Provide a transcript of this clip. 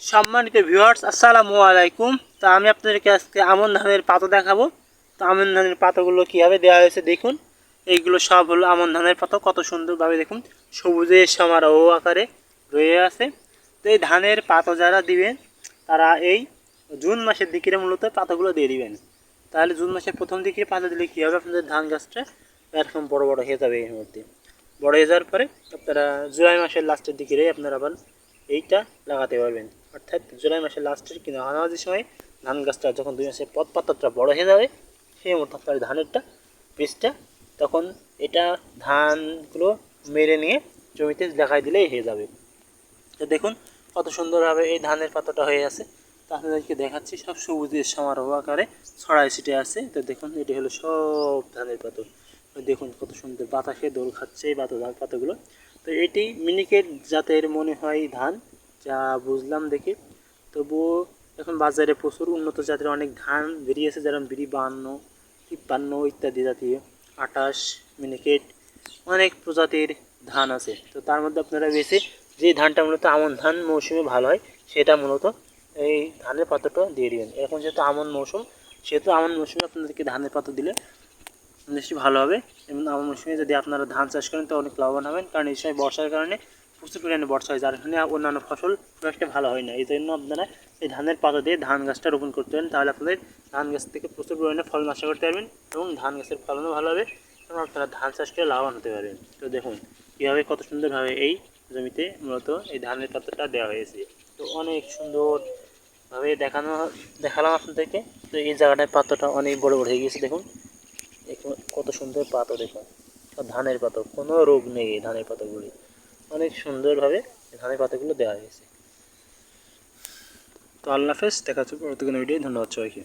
সম্মানিত ভিউয়ার্স, আসসালামু আলাইকুম। তো আমি আপনাদেরকে আজকে আমন ধানের পাতা দেখাবো। তো আমন ধানের পাতাগুলো কীভাবে দেওয়া হয়েছে দেখুন। এইগুলো সব হলো আমন ধানের পাতা। কত সুন্দরভাবে দেখুন। সবুজের সমারোহ আকারে রয়ে আছে। তো এই ধানের পাতা যারা দিবেন, তারা এই জুন মাসের দিকে মূলত পাতাগুলো দিয়ে দিবেন। তাহলে জুন মাসের প্রথম দিকে পাতা দিলে কী হবে? আপনাদের ধান গাছটা এরকম বড় বড় হয়ে যাবে এর মধ্যে বড় হয়ে যাওয়ার পরে আপনারা জুলাই মাসের লাস্টের দিকে আপনারা আবার এইটা লাগাতে পারবেন। অর্থাৎ জুলাই মাসের লাস্টের কিনা মাঝামাঝি সময় ধান গাছটা যখন দুই মাসের পথ পাতাটা বড় হয়ে যাবে, সেই মতো আপনার ধানেরটা বীজটা তখন এটা ধানগুলো মেরে নিয়ে জমিতে দেখাই দিলেই হয়ে যাবে। তো দেখুন কত সুন্দরভাবে এই ধানের পাতাটা হয়ে আছে। তো আপনাদেরকে দেখাচ্ছি, সব সবুজের সমারোহ আকারে ছড়াই ছিটে আছে। তো দেখুন, এটি হলো সব ধানের পাতা। দেখুন কত সুন্দর বাতাসে দোল খাচ্ছে এই ধান পাতাগুলো। তো এটি মিনিকেট জাতের মনে হয় ধান, যা বুঝলাম দেখে। তবুও এখন বাজারে প্রচুর উন্নত জাতের অনেক ধান বেরিয়েছে যেমন বিড়ি বাহান্ন তিপ্পান্ন ইত্যাদি জাতীয় আটাশ, মিনিকেট, অনেক প্রজাতির ধান আছে। তো তার মধ্যে আপনারা বেশি যে ধানটা মূলত আমন ধান মৌসুমে ভালো হয়, সেটা মূলত এই ধানের পাতাটা দিয়ে দিবেন। এখন যেহেতু আমন মৌসুম, সেহেতু আমন মৌসুমে আপনাদেরকে ধানের পাতা দিলে নিশ্চয়ই ভালো হবে। এবং আমন মৌসুমে যদি আপনারা ধান চাষ করেন, তো অনেক লাভবান হবেন। কারণ এই সময় বর্ষার কারণে প্রচুর পরিমাণে বর্ষা হয়, যার কারণে অন্যান্য ফসল খুব একটা ভালো হয় না। এই জন্য আপনারা এই ধানের পাতা দিয়ে ধান গাছটা রোপণ করতে পারেন। তাহলে আপনাদের ধান গাছ থেকে প্রচুর পরিমাণে ফলন আশা করতে পারবেন এবং ধান গাছের ফলনও ভালো হবে এবং আপনারা ধান চাষ করে লাভবান হতে পারবেন। তো দেখুন, কীভাবে কত সুন্দরভাবে এই জমিতে মূলত এই ধানের পাতাটা দেওয়া হয়েছে। তো অনেক সুন্দরভাবে দেখানো, দেখালাম আপনাদেরকে। তো এই জায়গাটায় পাতাটা অনেক বড় বড় হয়ে গেছে দেখুন। কত সুন্দর পাতা দেখুন। আর ধানের পাতা কোনো রোগ নেই এই ধানের পাতাগুলি অনেক সুন্দরভাবে ধানের পাতাগুলো দেওয়া হয়েছে। তো আল্লাহ হাফেজ, দেখা হচ্ছে পরবর্তী ভিডিও ধন্যবাদ সবাইকে।